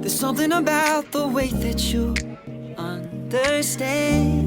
There's something about the way that you understand.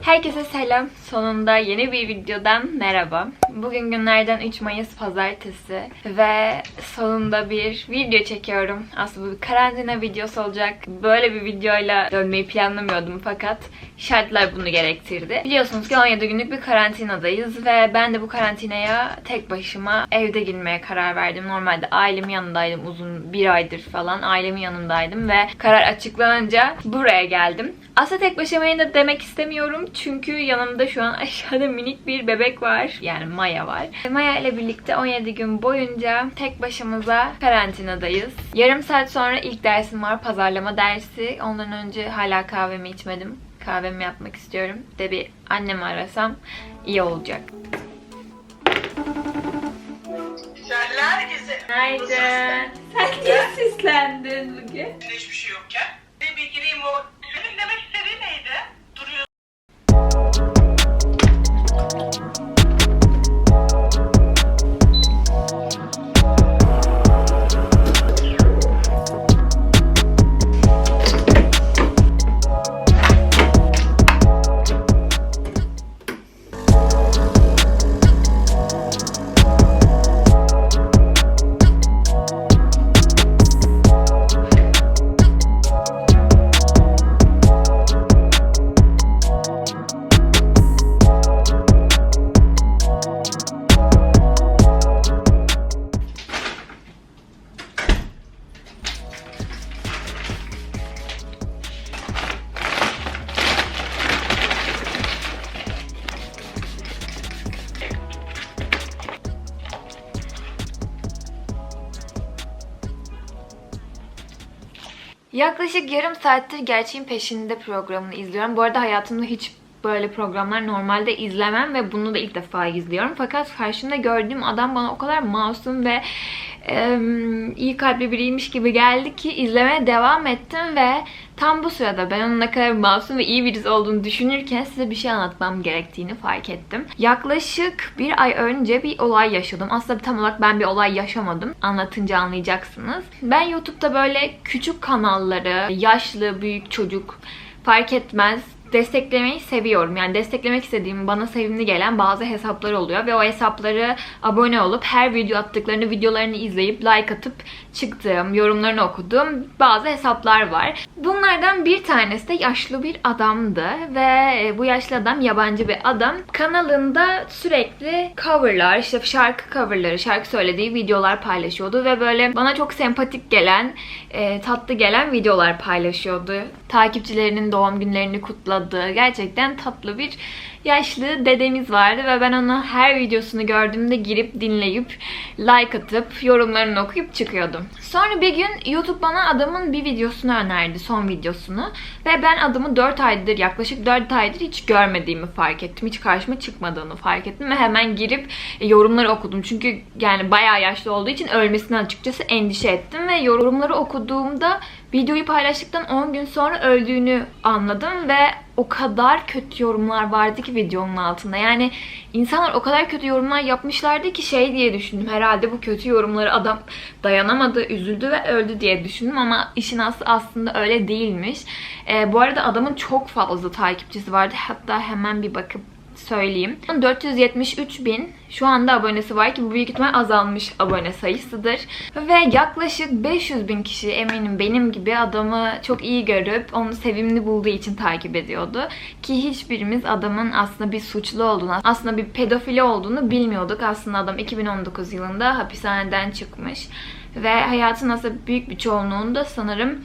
Herkese selam. Sonunda yeni bir videodan merhaba. Bugün günlerden 3 Mayıs pazartesi ve sonunda bir video çekiyorum. Aslında bir karantina videosu olacak. Böyle bir videoyla dönmeyi planlamıyordum fakat şartlar bunu gerektirdi. Biliyorsunuz ki 17 günlük bir karantinadayız ve ben de bu karantinaya tek başıma evde girmeye karar verdim. Normalde ailemin yanındaydım uzun bir aydır falan. Ailemin yanındaydım ve karar açıklanınca buraya geldim. Aslında tek başımayım da demek istemiyorum. Çünkü yanımda şu an aşağıda minik bir bebek var. Yani Maya var. Maya ile birlikte 17 gün boyunca tek başımıza karantinadayız. Yarım saat sonra ilk dersim var. Pazarlama dersi. Ondan önce hala kahvemi içmedim. Kahvemi yapmak istiyorum. De bir annemi arasam iyi olacak. Güzeller güzel. Haydi. Sen niye sislendin bugün? Hiçbir şey yokken. Bir gireyim o. Yaklaşık yarım saattir Gerçeğin Peşinde programını izliyorum. Bu arada hayatımda hiç böyle programlar normalde izlemem ve bunu da ilk defa izliyorum. Fakat karşımda gördüğüm adam bana o kadar masum ve e, iyi kalpli biriymiş gibi geldi ki izlemeye devam ettim ve tam bu sırada ben onun ne kadar masum ve iyi birisi olduğunu düşünürken size bir şey anlatmam gerektiğini fark ettim. Yaklaşık bir ay önce bir olay yaşadım. Aslında tam olarak ben bir olay yaşamadım. Anlatınca anlayacaksınız. Ben YouTube'da böyle küçük kanalları, yaşlı, büyük, çocuk fark etmez desteklemeyi seviyorum. Yani desteklemek istediğim, bana sevimli gelen bazı hesaplar oluyor ve o hesapları abone olup her video attıklarını videolarını izleyip like atıp çıktığım, yorumlarını okuduğum bazı hesaplar var. Bunlardan bir tanesi de yaşlı bir adamdı ve e, bu yaşlı adam yabancı bir adam. Kanalında sürekli coverlar, işte şarkı coverları, şarkı söylediği videolar paylaşıyordu ve böyle bana çok sempatik gelen, e, tatlı gelen videolar paylaşıyordu. Takipçilerinin doğum günlerini kutladığı gerçekten tatlı bir yaşlı dedemiz vardı ve ben onu her videosunu gördüğümde girip dinleyip like atıp yorumlarını okuyup çıkıyordum. Sonra bir gün YouTube bana adamın bir videosunu önerdi, son videosunu. Ve ben adamı 4 aydır, yaklaşık 4 aydır hiç görmediğimi fark ettim. Hiç karşıma çıkmadığını fark ettim ve hemen girip e, yorumları okudum. Çünkü yani bayağı yaşlı olduğu için ölmesine açıkçası endişe ettim ve yorumları okuduğumda videoyu paylaştıktan 10 gün sonra öldüğünü anladım ve o kadar kötü yorumlar vardı ki videonun altında. Yani insanlar o kadar kötü yorumlar yapmışlardı ki şey diye düşündüm. Herhalde bu kötü yorumları adam dayanamadı, üzüldü ve öldü diye düşündüm ama işin aslı aslında öyle değilmiş. Ee, bu arada adamın çok fazla takipçisi vardı. Hatta hemen bir bakıp söyleyeyim. 473 bin şu anda abonesi var ki bu büyük ihtimal azalmış abone sayısıdır. Ve yaklaşık 500 bin kişi eminim benim gibi adamı çok iyi görüp onu sevimli bulduğu için takip ediyordu. Ki hiçbirimiz adamın aslında bir suçlu olduğunu, aslında bir pedofili olduğunu bilmiyorduk. Aslında adam 2019 yılında hapishaneden çıkmış. Ve hayatın aslında büyük bir çoğunluğunda sanırım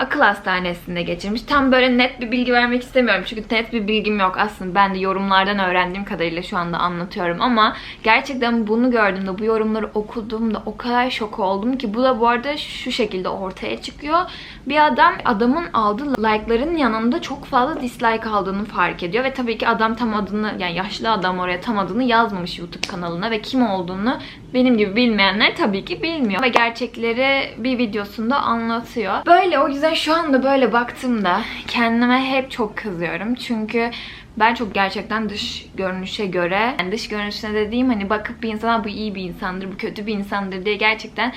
akıl hastanesinde geçirmiş. Tam böyle net bir bilgi vermek istemiyorum çünkü net bir bilgim yok aslında. Ben de yorumlardan öğrendiğim kadarıyla şu anda anlatıyorum ama gerçekten bunu gördüğümde, bu yorumları okuduğumda o kadar şok oldum ki bu da bu arada şu şekilde ortaya çıkıyor. Bir adam adamın aldığı like'ların yanında çok fazla dislike aldığını fark ediyor ve tabii ki adam tam adını yani yaşlı adam oraya tam adını yazmamış YouTube kanalına ve kim olduğunu benim gibi bilmeyenler tabii ki bilmiyor ve gerçekleri bir videosunda anlatıyor. Böyle o yüzden şu anda böyle baktığımda kendime hep çok kızıyorum. Çünkü ben çok gerçekten dış görünüşe göre, yani dış görünüşüne dediğim hani bakıp bir insana bu iyi bir insandır, bu kötü bir insandır diye gerçekten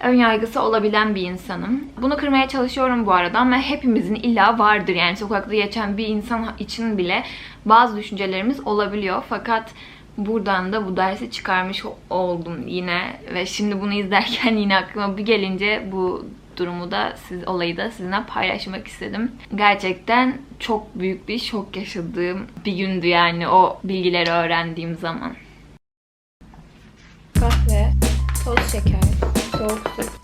ön yargısı olabilen bir insanım. Bunu kırmaya çalışıyorum bu arada ama hepimizin illa vardır. Yani sokakta geçen bir insan için bile bazı düşüncelerimiz olabiliyor. Fakat buradan da bu dersi çıkarmış oldum yine ve şimdi bunu izlerken yine aklıma bir gelince bu durumu da siz olayı da sizinle paylaşmak istedim. Gerçekten çok büyük bir şok yaşadığım bir gündü yani o bilgileri öğrendiğim zaman. Kahve, toz şeker, soğuk su.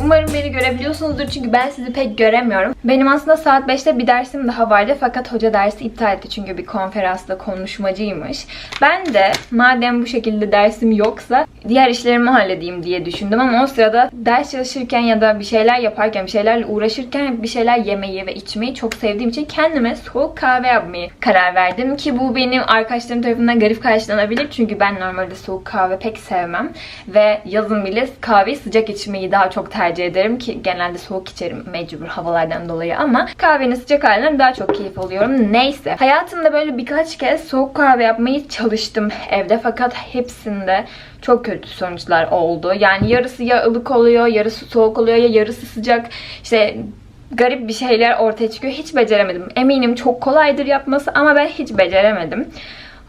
Umarım beni görebiliyorsunuzdur çünkü ben sizi pek göremiyorum. Benim aslında saat 5'te bir dersim daha vardı fakat hoca dersi iptal etti çünkü bir konferansta konuşmacıymış. Ben de madem bu şekilde dersim yoksa diğer işlerimi halledeyim diye düşündüm ama o sırada ders çalışırken ya da bir şeyler yaparken, bir şeylerle uğraşırken bir şeyler yemeyi ve içmeyi çok sevdiğim için kendime soğuk kahve yapmayı karar verdim ki bu benim arkadaşlarım tarafından garip karşılanabilir çünkü ben normalde soğuk kahve pek sevmem ve yazın bile kahveyi sıcak içmeyi daha çok tercih ederim ki genelde soğuk içerim mecbur havalardan dolayı ama kahvenin sıcak halinden daha çok keyif alıyorum. Neyse. Hayatımda böyle birkaç kez soğuk kahve yapmayı çalıştım evde fakat hepsinde çok kötü sonuçlar oldu. Yani yarısı ya ılık oluyor, yarısı soğuk oluyor ya yarısı sıcak. İşte garip bir şeyler ortaya çıkıyor. Hiç beceremedim. Eminim çok kolaydır yapması ama ben hiç beceremedim.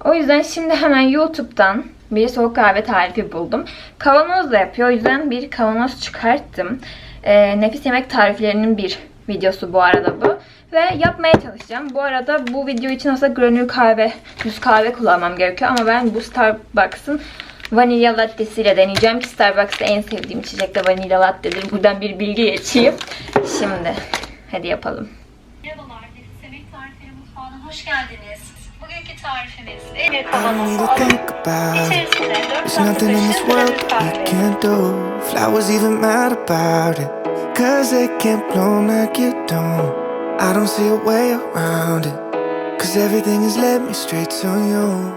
O yüzden şimdi hemen YouTube'dan bir soğuk kahve tarifi buldum. Kavanozla yapıyor. O yüzden bir kavanoz çıkarttım. Ee, nefis yemek tariflerinin bir videosu bu arada bu. Ve yapmaya çalışacağım. Bu arada bu video için aslında granül kahve, düz kahve kullanmam gerekiyor. Ama ben bu Starbucks'ın vanilya lattesiyle deneyeceğim ki Starbucks'ta en sevdiğim içecek de vanilya lattedir. Buradan bir bilgi geçeyim. Şimdi hadi yapalım. Merhabalar, Nefis Yemek Tarifleri Mutfağı'na hoş geldiniz. Tarifimiz I kavanozu alıp içerisine 4 There's tatlı nothing in this kaşığı kahve, do. Flowers even mad about it. Cause they can't bloom like you don't. I don't see a way around it. Cause everything has led me straight to you.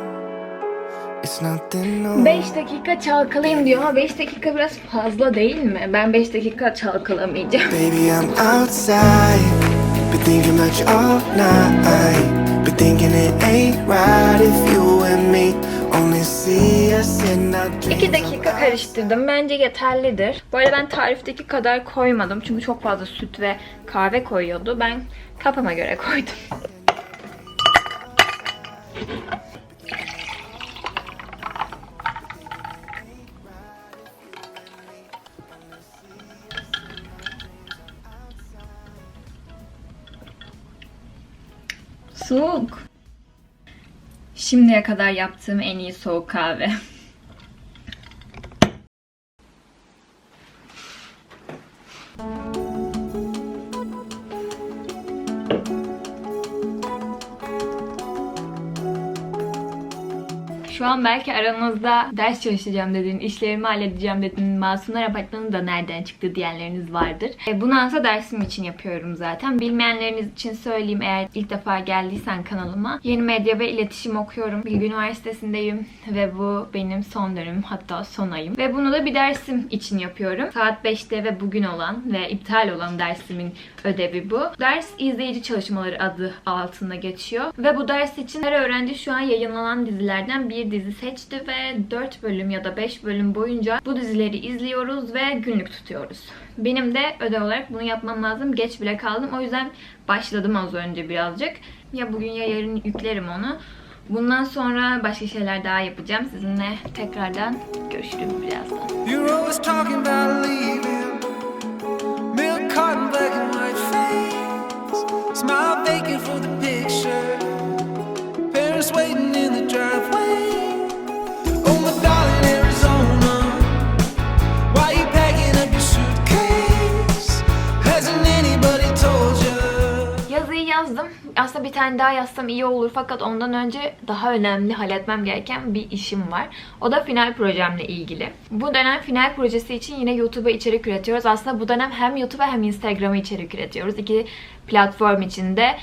It's nothing new. 5 dakika çalkalayayım diyor ama 5 dakika biraz fazla değil mi? Ben 5 dakika çalkalamayacağım. Baby, I'm outside. Been thinking about you all night. Been thinking it ain't right if you and me only see us in our dreams. 2 dakika karıştırdım. Bence yeterlidir. Bu arada ben tarifteki kadar koymadım. Çünkü çok fazla süt ve kahve koyuyordu. Ben kafama göre koydum. Soğuk. Şimdiye kadar yaptığım en iyi soğuk kahve. Şu an belki aranızda ders çalışacağım dediğin, işlerimi halledeceğim dediğin masumlar apartmanı da nereden çıktı diyenleriniz vardır. E, bunu aslında dersim için yapıyorum zaten. Bilmeyenleriniz için söyleyeyim eğer ilk defa geldiysen kanalıma. Yeni medya ve iletişim okuyorum. Bilgi Üniversitesi'ndeyim ve bu benim son dönemim hatta son ayım. Ve bunu da bir dersim için yapıyorum. Saat 5'te ve bugün olan ve iptal olan dersimin ödevi bu. Ders izleyici çalışmaları adı altında geçiyor. Ve bu ders için her öğrenci şu an yayınlanan dizilerden bir dizi seçti ve 4 bölüm ya da 5 bölüm boyunca bu dizileri izliyoruz ve günlük tutuyoruz. Benim de ödev olarak bunu yapmam lazım. Geç bile kaldım. O yüzden başladım az önce birazcık. Ya bugün ya yarın yüklerim onu. Bundan sonra başka şeyler daha yapacağım. Sizinle tekrardan görüşürüz birazdan. Bir tane daha yazsam iyi olur fakat ondan önce daha önemli halletmem gereken bir işim var. O da final projemle ilgili. Bu dönem final projesi için yine YouTube'a içerik üretiyoruz. Aslında bu dönem hem YouTube'a hem Instagram'a içerik üretiyoruz. İki platform içinde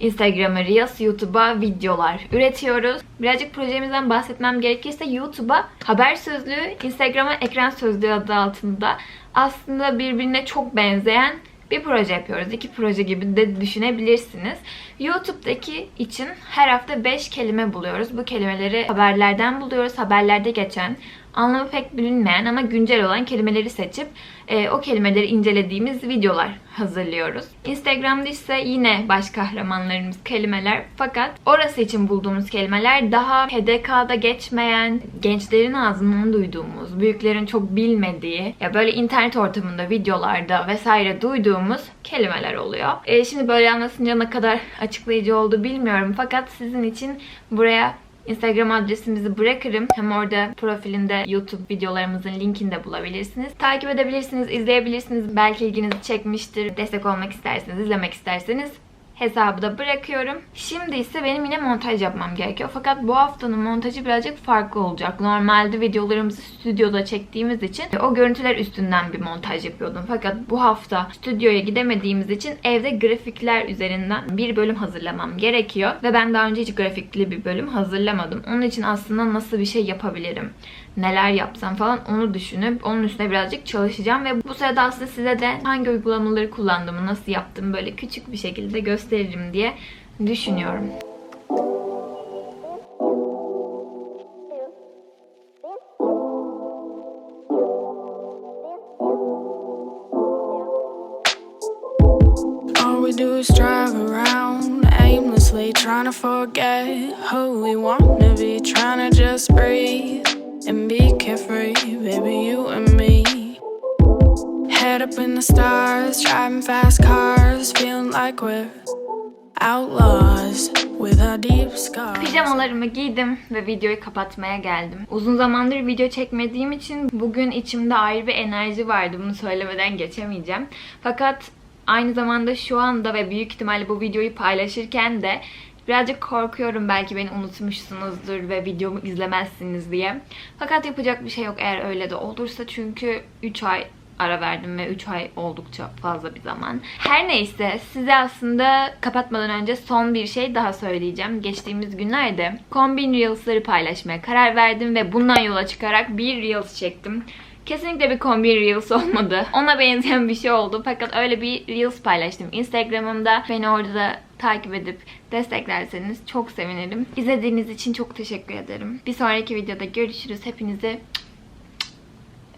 Instagram'a Reels, YouTube'a videolar üretiyoruz. Birazcık projemizden bahsetmem gerekirse YouTube'a haber sözlüğü, Instagram'a ekran sözlüğü adı altında aslında birbirine çok benzeyen bir proje yapıyoruz. İki proje gibi de düşünebilirsiniz. YouTube'daki için her hafta 5 kelime buluyoruz. Bu kelimeleri haberlerden buluyoruz. Haberlerde geçen, anlamı pek bilinmeyen ama güncel olan kelimeleri seçip e, o kelimeleri incelediğimiz videolar hazırlıyoruz. Instagram'da ise yine baş kahramanlarımız kelimeler fakat orası için bulduğumuz kelimeler daha PDK'da geçmeyen, gençlerin ağzından duyduğumuz, büyüklerin çok bilmediği ya böyle internet ortamında, videolarda vesaire duyduğumuz kelimeler oluyor. E, şimdi böyle anlatınca ne kadar açıklayıcı oldu bilmiyorum fakat sizin için buraya Instagram adresimizi bırakırım. Hem orada profilinde YouTube videolarımızın linkini de bulabilirsiniz. Takip edebilirsiniz, izleyebilirsiniz. Belki ilginizi çekmiştir. Destek olmak isterseniz, izlemek isterseniz hesabı da bırakıyorum. Şimdi ise benim yine montaj yapmam gerekiyor. Fakat bu haftanın montajı birazcık farklı olacak. Normalde videolarımızı stüdyoda çektiğimiz için o görüntüler üstünden bir montaj yapıyordum. Fakat bu hafta stüdyoya gidemediğimiz için evde grafikler üzerinden bir bölüm hazırlamam gerekiyor. Ve ben daha önce hiç grafikli bir bölüm hazırlamadım. Onun için aslında nasıl bir şey yapabilirim? Neler yapsam falan onu düşünüp onun üstüne birazcık çalışacağım ve bu sırada aslında size de hangi uygulamaları kullandığımı, nasıl yaptığımı böyle küçük bir şekilde gösteririm diye düşünüyorum. Do is drive around aimlessly, trying to forget who we wanna be, trying to just breathe baby, you and me. Head up in the stars, driving fast cars, feeling like we're outlaws. Pijamalarımı giydim ve videoyu kapatmaya geldim. Uzun zamandır video çekmediğim için bugün içimde ayrı bir enerji vardı. Bunu söylemeden geçemeyeceğim. Fakat aynı zamanda şu anda ve büyük ihtimalle bu videoyu paylaşırken de birazcık korkuyorum belki beni unutmuşsunuzdur ve videomu izlemezsiniz diye. Fakat yapacak bir şey yok eğer öyle de olursa çünkü 3 ay ara verdim ve 3 ay oldukça fazla bir zaman. Her neyse size aslında kapatmadan önce son bir şey daha söyleyeceğim. Geçtiğimiz günlerde kombin reels'ları paylaşmaya karar verdim ve bundan yola çıkarak bir reels çektim. Kesinlikle bir kombin reels olmadı. Ona benzeyen bir şey oldu. Fakat öyle bir reels paylaştım Instagram'ımda. Beni orada da takip edip desteklerseniz çok sevinirim. İzlediğiniz için çok teşekkür ederim. Bir sonraki videoda görüşürüz. Hepinizi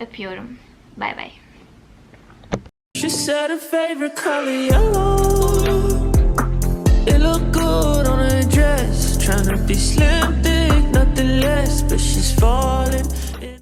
öpüyorum. Bay bay. Trying to be slim, thick, nothing less. But she's falling.